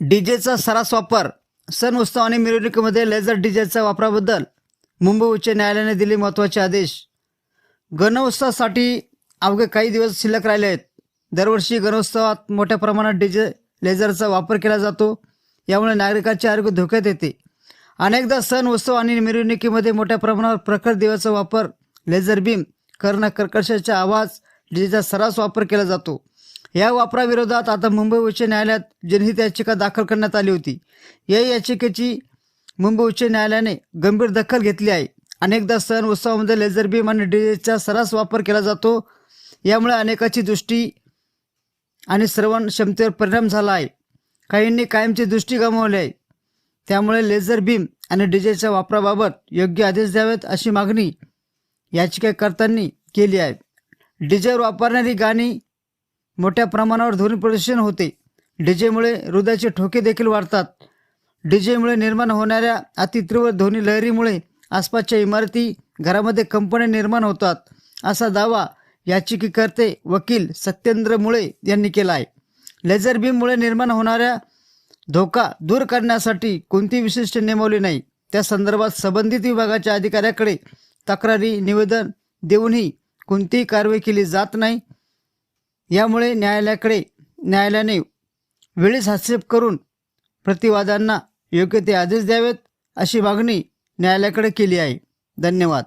डीजेचा सरास वापर. सण उत्सव आणि मिरवणुकीमध्ये लेझर डीजेच्या वापराबद्दल मुंबई उच्च न्यायालयाने दिले महत्त्वाचे आदेश. गणोत्सवासाठी अवघे काही दिवस शिल्लक राहिले आहेत. दरवर्षी गणोत्सवात मोठ्या प्रमाणात डीजे लेझरचा वापर केला जातो. यामुळे नागरिकांचे आरोग्य धोक्यात येते. अनेकदा सण उत्सव आणि मिरवणुकीमध्ये मोठ्या प्रमाणावर प्रखर दिव्याचा वापर लेझर बीम कर्ण कर्कशाचा आवाज डीजेचा सर्रास वापर केला जातो. या वापराविरोधात आता मुंबई उच्च न्यायालयात जनहित याचिका दाखल करण्यात आली होती. या याचिकेची मुंबई उच्च न्यायालयाने गंभीर दखल घेतली आहे. अनेकदा सण उत्सवामध्ये लेझर बीम आणि डीजेचा सर्रास वापर केला जातो. यामुळे अनेकाची दृष्टी आणि श्रवण क्षमतेवर परिणाम झाला आहे. काहींनी कायमची दृष्टी गमावली आहे. त्यामुळे लेझर बीम आणि डीजेच्या वापराबाबत योग्य आदेश द्यावेत अशी मागणी याचिकाकर्त्यांनी केली आहे. डीजेवर वापरणारी गाणी मोठ्या प्रमाणावर ध्वनी प्रदूषण होते. डीजेमुळे हृदयाचे ठोके देखील वाढतात. डीजेमुळे निर्माण होणाऱ्या अतितीव्र ध्वनी लहरीमुळे आसपासच्या इमारती घरामध्ये कंपन्या निर्माण होतात असा दावा याचिकेकर्ते वकील सत्येंद्र मुळे यांनी केला आहे. लेझर बीममुळे निर्माण होणाऱ्या धोका दूर करण्यासाठी कोणती विशिष्ट नेमवली नाही. त्या संदर्भात संबंधित विभागाच्या अधिकाऱ्याकडे तक्रारी निवेदन देऊनही कोणतीही कारवाई केली जात नाही. यामुळे न्यायालयाकडे न्यायालयाने वेळीच हस्तक्षेप करून प्रतिवादांना योग्य ते आदेश द्यावेत अशी मागणी न्यायालयाकडे केली आहे. धन्यवाद.